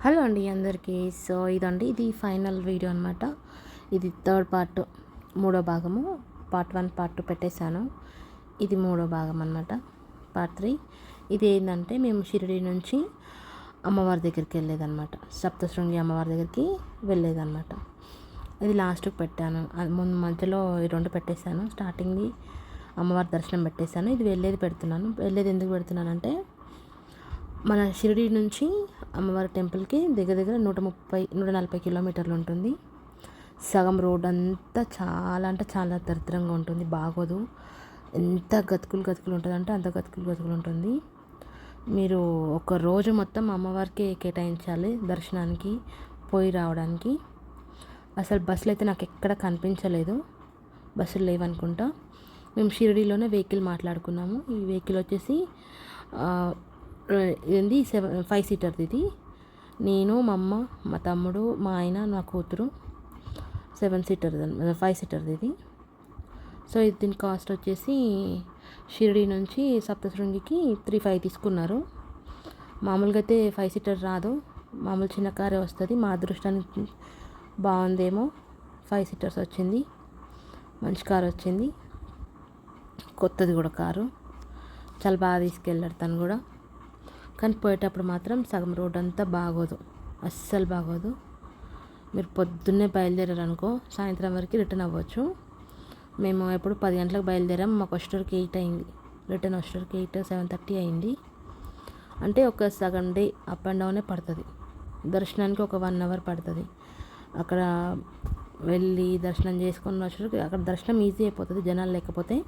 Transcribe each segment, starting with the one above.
Hello అండి అందరికీ. So ఇదండి ఇది ఫైనల్ వీడియో అనమాట ఇది థర్డ్ పార్ట్ మూడో భాగము. పార్ట్ వన్ పార్ట్ టూ పెట్టేశాను. ఇది మూడో భాగం అనమాట పార్ట్ త్రీ. ఇది ఏంటంటే మేము షిరిడి నుంచి అమ్మవారి దగ్గరికి వెళ్ళేదన్నమాట. సప్తశృంగి అమ్మవారి దగ్గరికి వెళ్ళేదన్నమాట. ఇది లాస్ట్కి పెట్టాను. ముందు మధ్యలో ఈ రెండు పెట్టేశాను. స్టార్టింగ్ది అమ్మవారి దర్శనం పెట్టేశాను. ఇది వెళ్ళేది పెడుతున్నాను. వెళ్ళేది ఎందుకు పెడుతున్నానంటే మన షిరిడి నుంచి అమ్మవారి టెంపుల్కి దగ్గర దగ్గర నూట ముప్పై నూట నలభై కిలోమీటర్లు ఉంటుంది. సగం రోడ్ అంతా చాలా అంటే చాలా దరిద్రంగా ఉంటుంది బాగోదు. ఎంత గతుకులు గతుకులు ఉంటుంది అంటే అంత గతుకులు గతుకులు ఉంటుంది. మీరు ఒక రోజు మొత్తం అమ్మవారికి కేటాయించాలి దర్శనానికి పోయి రావడానికి. అసలు బస్సులు అయితే నాకు ఎక్కడ కనిపించలేదు. బస్సులు లేవనుకుంటా. మేము షిరిడీలోనే వెహికల్ మాట్లాడుకున్నాము. ఈ వెహికల్ వచ్చేసి ఏంది? సెవెన్ ఫైవ్ సీటర్ది ఇది నేను మా అమ్మ మా తమ్ముడు మా ఆయన నా కూతురు సెవెన్ సీటర్ ఫైవ్ సీటర్ది ఇది సో ఇది దీని కాస్ట్ వచ్చేసి షిరిడి నుంచి సప్తశృంగికి త్రీ ఫైవ్ తీసుకున్నారు. మామూలుగా అయితే ఫైవ్ సీటర్ రాదు. మామూలు చిన్న కారే వస్తుంది. మా అదృష్టానికి బాగుందేమో. ఫైవ్ సీటర్స్ వచ్చింది. మంచి కార్ వచ్చింది. కొత్తది కూడా కారు. చాలా బాగా తీసుకెళ్ళాడు తను కూడా. కానీ పోయేటప్పుడు మాత్రం సగం రోడ్ అంతా బాగోదు. అస్సలు బాగోదు. మీరు పొద్దున్నే బయలుదేరారనుకో సాయంత్రం వరకు రిటర్న్ అవ్వచ్చు. మేము ఎప్పుడు పది గంటలకు బయలుదేరాం. మాకు వచ్చేటరికి ఎయిట్ అయింది. రిటర్న్ వచ్చేటరికి ఎయిట్ సెవెన్ థర్టీ అయింది. అంటే ఒక సగం డే అప్ అండ్ డౌనే పడుతుంది. దర్శనానికి ఒక వన్ అవర్ పడుతుంది. అక్కడ వెళ్ళి దర్శనం చేసుకొని వచ్చేటరికి అక్కడ దర్శనం ఈజీ అయిపోతుంది. జనాలు లేకపోతే.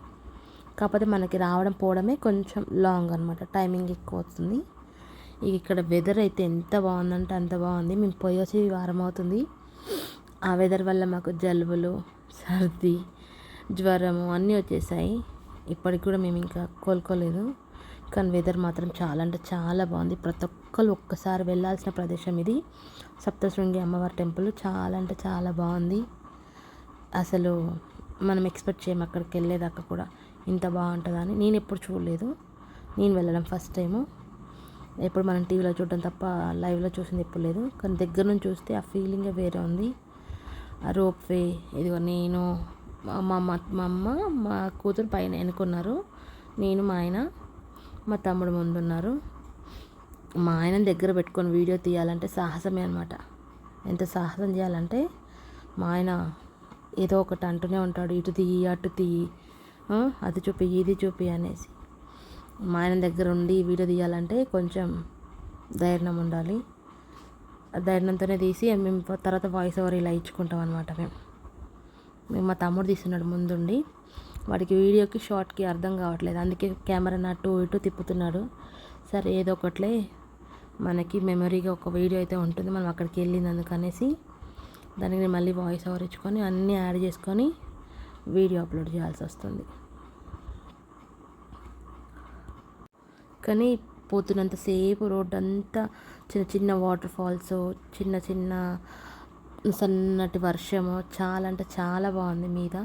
కాకపోతే మనకి రావడం పోవడమే కొంచెం లాంగ్ అనమాట టైమింగ్ ఎక్కువ వస్తుంది. ఇక్కడ వెదర్ అయితే ఎంత బాగుందంటే అంత బాగుంది. మేము పోయి వచ్చి వారం అవుతుంది. ఆ వెదర్ వల్ల మాకు జలుబులు సర్ది జ్వరము అన్నీ వచ్చేసాయి. ఇప్పటికి కూడా మేము ఇంకా కోలుకోలేదు. కానీ వెదర్ మాత్రం చాలా అంటే చాలా బాగుంది. ప్రతి ఒక్కరు ఒక్కసారి వెళ్ళాల్సిన ప్రదేశం ఇది. సప్తశృంగి అమ్మవారి టెంపుల్ చాలా అంటే చాలా బాగుంది. అసలు మనం ఎక్స్పెక్ట్ చేయము అక్కడికి వెళ్ళేదాకా కూడా ఇంత బాగుంటుందని. నేను ఎప్పుడు చూడలేదు. నేను వెళ్ళడం ఫస్ట్ టైము. ఎప్పుడు మనం టీవీలో చూడడం తప్ప లైవ్లో చూసింది ఎప్పుడు లేదు. కానీ దగ్గర నుంచి చూస్తే ఆ ఫీలింగే వేరే ఉంది. ఆ రోప్ వే ఇదిగో నేను మా మా అమ్మ మా కూతురు పైన వెనుకున్నారు నేను మా ఆయన మా తమ్ముడు ముందున్నారు. మా ఆయన దగ్గర పెట్టుకొని వీడియో తీయాలంటే సాహసమే అనమాట ఎంత సాహసం చేయాలంటే మా ఆయన ఏదో ఒకటి అంటూనే ఉంటాడు. ఇటు తీయి అటు తీయి అది చూపి ఇది చూపి అనేసి. మా ఆయన దగ్గర ఉండి వీడియో తీయాలంటే కొంచెం ధైర్యం ఉండాలి. ధైర్యంతోనే తీసి మేము తర్వాత వాయిస్ ఓవర్ ఇలా ఇచ్చుకుంటాం అనమాట మేము. మేము మా తమ్ముడు తీస్తున్నాడు ముందుండి. వాడికి వీడియోకి షార్ట్కి అర్థం కావట్లేదు. అందుకే కెమెరా అటు ఇటు తిప్పుతున్నాడు. సరే ఏదో ఒకట్లే మనకి మెమరీగా ఒక వీడియో అయితే ఉంటుంది. మనం అక్కడికి వెళ్ళింది అందుకనేసి దానికి నేను మళ్ళీ వాయిస్ ఓవర్ ఇచ్చుకొని అన్నీ యాడ్ చేసుకొని వీడియో అప్లోడ్ చేయాల్సి వస్తుంది. కానీ పోతున్నంతసేపు రోడ్డు అంతా చిన్న చిన్న వాటర్ ఫాల్స్ చిన్న చిన్న సన్నటి వర్షము చాలా అంటే చాలా బాగుంది మీద.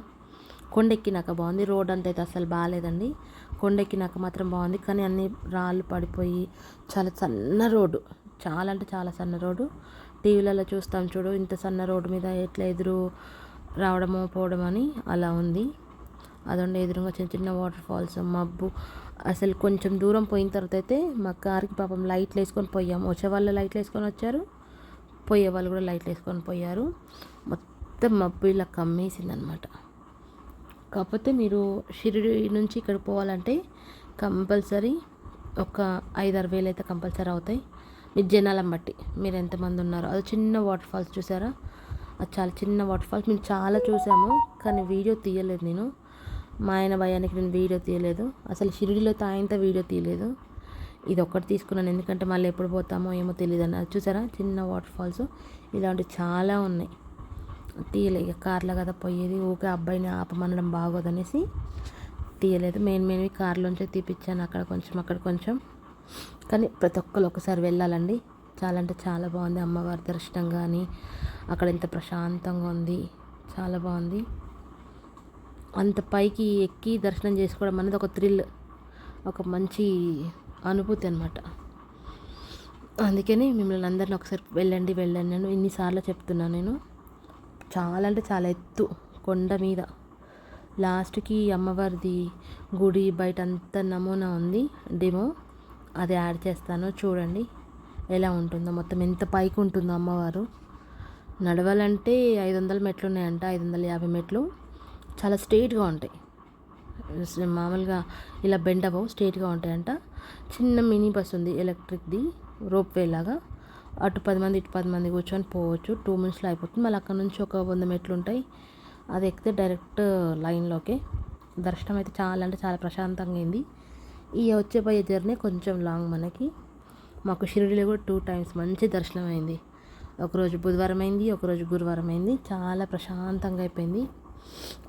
కొండెక్కినాక బాగుంది. రోడ్ అంత అయితే అసలు బాగాలేదండి కొండెక్కినాక మాత్రం బాగుంది. కానీ అన్ని రాళ్ళు పడిపోయి చాలా సన్న రోడ్డు. చాలా అంటే చాలా సన్న రోడ్డు. టీవీలలో చూస్తాం చూడు ఇంత సన్న రోడ్డు మీద ఎట్లా ఎదురు రావడమో పోవడం అని అలా ఉంది. అదొండ ఎదురుగా చిన్న చిన్న వాటర్ ఫాల్స్ మబ్బు. అసలు కొంచెం దూరం పోయిన తర్వాత అయితే మా కార్కి పాపం లైట్లు వేసుకొని పోయాము వచ్చే వాళ్ళు లైట్లు వేసుకొని వచ్చారు. పోయే వాళ్ళు కూడా లైట్లు వేసుకొని పోయారు. మొత్తం మబ్బు ఇలా కమ్మేసింది అనమాట కాకపోతే మీరు షిరిడి నుంచి ఇక్కడ పోవాలంటే కంపల్సరీ ఒక ఐదారు వేలు అయితే కంపల్సరీ అవుతాయి. మీ జనాలను బట్టి మీరు ఎంతమంది ఉన్నారో. అది చిన్న వాటర్ ఫాల్స్ చూసారా? అది చాలా చిన్న వాటర్ ఫాల్స్. మేము చాలా చూసాము కానీ వీడియో తీయలేదు నేను. మా ఆయన భయానికి నేను వీడియో తీయలేదు. అసలు షిరిడిలో తాయంత వీడియో తీయలేదు. ఇది ఒక్కటి తీసుకున్నాను. ఎందుకంటే మళ్ళీ ఎప్పుడు పోతామో ఏమో తెలియదు అన్న చూసారా? చిన్న వాటర్ ఫాల్స్. ఇలాంటివి చాలా ఉన్నాయి. తీయలే. ఇక కార్లో కదా పోయేది. ఊకే అబ్బాయిని ఆపమనడం బాగోదనేసి తీయలేదు. మెయిన్ మెయిన్వి కార్లోంచే తీపిచ్చాను. అక్కడ కొంచెం అక్కడ కొంచెం. కానీ ప్రతి ఒక్కరు ఒకసారి వెళ్ళాలండి. చాలా అంటే చాలా బాగుంది. అమ్మవారి దర్శనం కానీ అక్కడ ఎంత ప్రశాంతంగా ఉంది. చాలా బాగుంది. అంత పైకి ఎక్కి దర్శనం చేసుకోవడం అనేది ఒక థ్రిల్ ఒక మంచి అనుభూతి అనమాట అందుకని మిమ్మల్ని అందరిని ఒకసారి వెళ్ళండి వెళ్ళండి నేను ఇన్నిసార్లు చెప్తున్నాను నేను. చాలా అంటే చాలా ఎత్తు కొండ మీద. లాస్ట్కి అమ్మవారిది గుడి బయట అంత నమూనా ఉంది డెమో. అది యాడ్ చేస్తాను చూడండి ఎలా ఉంటుందో. మొత్తం ఎంత పైకి ఉంటుందో అమ్మవారు. నడవాలంటే ఐదు వందల మెట్లు ఉన్నాయంట ఐదు వందల యాభై మెట్లు. చాలా స్ట్రైట్గా ఉంటాయి. మామూలుగా ఇలా బెండ్ అవ్వవు స్ట్రైట్గా ఉంటాయంట. చిన్న మినీ బస్ ఉంది ఎలక్ట్రిక్ది రోప్ వే లాగా. అటు పది మంది ఇటు పది మంది కూర్చొని పోవచ్చు. టూ మినిట్స్లో అయిపోతుంది. మళ్ళీ అక్కడ నుంచి ఒక వంద మెట్లు ఉంటాయి. అది ఎక్కితే డైరెక్ట్ లైన్లోకి. దర్శనం అయితే చాలా అంటే చాలా ప్రశాంతంగా అయింది. ఈ వచ్చే పోయే జర్నీ కొంచెం లాంగ్ మనకి. మాకు షిరిడిలో కూడా టూ టైమ్స్ మంచి దర్శనం అయింది ఒకరోజు బుధవారం అయింది ఒకరోజు గురువారం అయింది. చాలా ప్రశాంతంగా అయిపోయింది.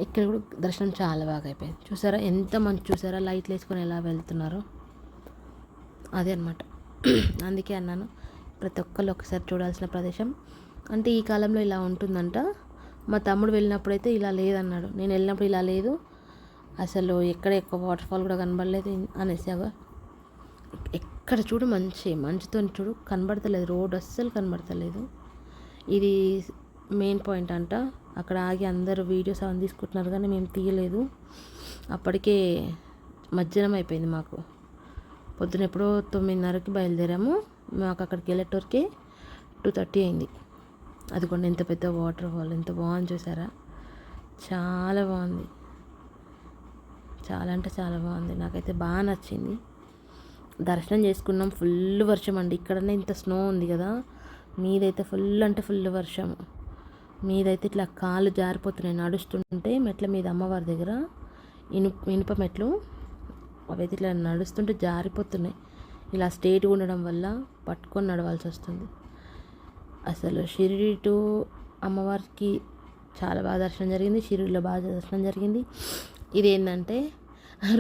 ఇక్కడ కూడా దర్శనం చాలా బాగా అయిపోయింది. చూసారా? ఎంత మంచి చూసారా? లైట్లు వేసుకొని ఎలా వెళ్తున్నారో. అదే అనమాట అందుకే అన్నాను ప్రతి ఒక్కళ్ళు ఒకసారి చూడాల్సిన ప్రదేశం. అంటే ఈ కాలంలో ఇలా ఉంటుందంట. మా తమ్ముడు వెళ్ళినప్పుడైతే ఇలా లేదన్నాడు. నేను వెళ్ళినప్పుడు ఇలా లేదు. అసలు ఎక్కడ ఎక్కువ వాటర్ఫాల్ కూడా కనబడలేదు అనేసి ఎక్కడ చూడు మంచి మంచుతో చూడు కనబడతలేదు. రోడ్ అస్సలు కనబడతలేదు. ఇది మెయిన్ పాయింట్ అంట. అక్కడ ఆగి అందరూ వీడియోస్ అవన్నీ తీసుకుంటున్నారు కానీ మేము తీయలేదు. అప్పటికే మధ్యాహ్నం అయిపోయింది మాకు. పొద్దున ఎప్పుడో తొమ్మిదిన్నరకి బయలుదేరాము. మాకు అక్కడికి వెళ్ళేటోరికి టూ థర్టీ అయింది. అది కూడా ఎంత పెద్ద వాటర్ ఫాల్ ఎంత బాగుంది చూసారా? చాలా బాగుంది. చాలా అంటే చాలా బాగుంది. నాకైతే బాగా నచ్చింది. దర్శనం చేసుకున్నాం. ఫుల్ వర్షం అండి. ఇక్కడనే ఇంత స్నో ఉంది కదా. మీదైతే ఫుల్ అంటే ఫుల్ వర్షం. మీదైతే ఇట్లా కాళ్ళు జారిపోతున్నాయి. నడుస్తుంటే మెట్ల మీద అమ్మవారి దగ్గర ఇనుప ఇనుప మెట్లు అవైతే ఇట్లా నడుస్తుంటే జారిపోతున్నాయి. ఇలా స్టేట్గా ఉండడం వల్ల పట్టుకొని నడవాల్సి వస్తుంది. అసలు షిరిడి టు అమ్మవారికి చాలా బాగా దర్శనం జరిగింది. షిరిడిలో బాగా దర్శనం జరిగింది. ఇది ఏంటంటే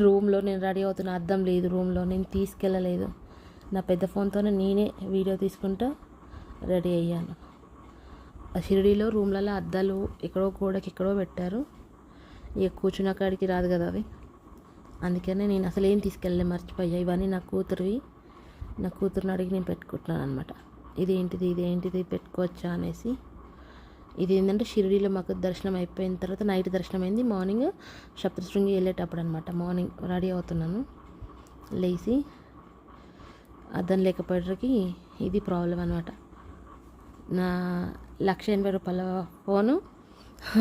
రూమ్లో నేను రెడీ అవుతున్న అద్దం లేదు. రూమ్లో నేను తీసుకెళ్ళలేదు. నా పెద్ద ఫోన్తోనే నేనే వీడియో తీసుకుంటూ రెడీ అయ్యాను. షిరిడీలో రూమ్లలో అద్దాలు ఎక్కడో గోడకి ఎక్కడో పెట్టారు. ఇక కూర్చున్న కాడికి రాదు కదా అవి. అందుకనే నేను అసలు ఏం తీసుకెళ్ళలే మర్చిపోయా. ఇవన్నీ నా కూతురువి. నా కూతురుని అడిగి నేను పెట్టుకుంటున్నాను అనమాట ఇదేంటిది ఇదేంటిది పెట్టుకోవచ్చా అనేసి. ఇది ఏంటంటే షిరిడీలో మాకు దర్శనం అయిపోయిన తర్వాత నైట్ దర్శనం అయింది మార్నింగ్ సప్తశృంగి వెళ్ళేటప్పుడు అనమాట మార్నింగ్ రెడీ అవుతున్నాను. లేచి అద్దం లేకపోయేటరికి ఇది ప్రాబ్లం అనమాట నా లక్ష ఎనభై రూపాయల ఫోను.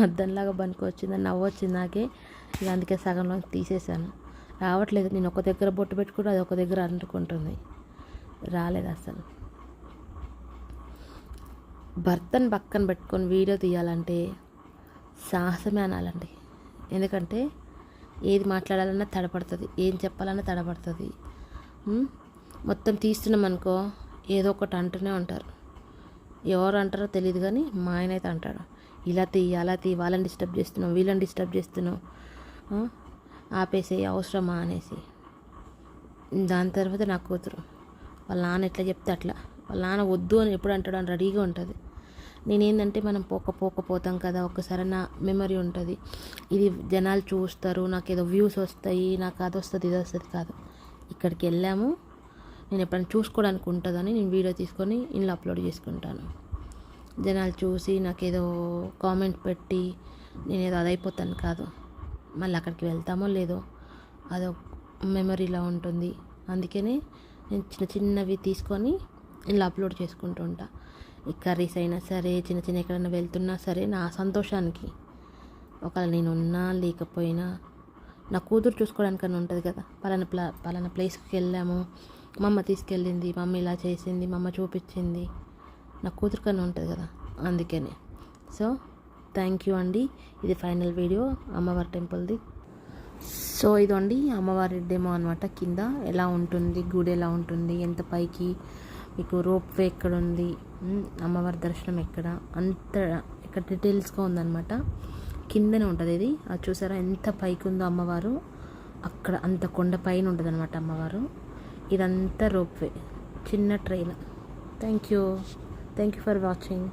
అద్దంలాగా బనికి వచ్చింది నవ్వు వచ్చింది నాకే. ఇక అందుకే సగంలో తీసేసాను రావట్లేదు నేను ఒక దగ్గర బొట్టు పెట్టుకుంటే అది ఒక దగ్గర అంటుకుంటుంది రాలేదు అసలు. భర్తను పక్కన పెట్టుకొని వీడియో తీయాలంటే సాహసమే అనాలండి. ఎందుకంటే ఏది మాట్లాడాలన్నా తడపడుతుంది ఏం చెప్పాలన్నా తడపడుతుంది. మొత్తం తీస్తున్నాం అనుకో ఏదో ఒకటి అంటూనే ఉంటారు. ఎవరు అంటారో తెలియదు కానీ మా ఆయన అయితే అంటాడు. ఇలా తీ అలా తీ వాళ్ళని డిస్టర్బ్ చేస్తున్నావు వీళ్ళని డిస్టర్బ్ చేస్తున్నావు ఆపేసే అవసరమా అనేసి. దాని తర్వాత నా కూతురు వాళ్ళ నాన్న ఎట్లా చెప్తే అట్లా. వాళ్ళ నాన్న వద్దు అని ఎప్పుడు అంటాడు అని రెడీగా ఉంటుంది. నేనేంటంటే మనం పోక పోక పోతాం కదా ఒక్కసారి నా మెమరీ ఉంటుంది. ఇది జనాలు చూస్తారు నాకు ఏదో వ్యూస్ వస్తాయి నాకు అది వస్తుంది ఇది వస్తుంది కాదు. ఇక్కడికి వెళ్ళాము నేను ఎప్పుడైనా చూసుకోవడానికి ఉంటుందని నేను వీడియో తీసుకొని ఇంట్లో అప్లోడ్ చేసుకుంటాను. జనాలు చూసి నాకేదో కామెంట్ పెట్టి నేను ఏదో అదైపోతాను కాదు. మళ్ళీ అక్కడికి వెళ్తామో లేదో అదో మెమరీలా ఉంటుంది. అందుకనే నేను చిన్న చిన్నవి తీసుకొని ఇలా అప్లోడ్ చేసుకుంటూ ఉంటా. ఈ కర్రీస్ అయినా సరే చిన్న చిన్న ఎక్కడైనా వెళ్తున్నా సరే నా సంతోషానికి ఒకవేళ నేను ఉన్నా లేకపోయినా నా కూతురు చూసుకోవడానికన్నా ఉంటుంది కదా. పలానా ప్లా పలానా ప్లేస్కి వెళ్ళాము. మా అమ్మ తీసుకెళ్ళింది మా అమ్మ ఇలా చేసింది మా అమ్మ చూపించింది. నా కూతురు ఉంటుంది కదా అందుకనే. సో థ్యాంక్ యూ అండి. ఇది ఫైనల్ వీడియో అమ్మవారి టెంపుల్ది. సో ఇదండి అమ్మవారి డెమో అనమాట కింద. ఎలా ఉంటుంది గుడి ఎలా ఉంటుంది ఎంత పైకి మీకు రోప్ వే ఎక్కడ ఉంది అమ్మవారి దర్శనం ఎక్కడ అంత ఇక్కడ డీటెయిల్స్గా ఉందన్నమాట. కిందనే ఉంటుంది ఇది. అది చూసారా ఎంత పైకి ఉందో అమ్మవారు. అక్కడ అంత కొండ పైన ఉంటుంది అనమాట అమ్మవారు. ఇదంతా రోప్ వే చిన్న train. Thank you thank you for watching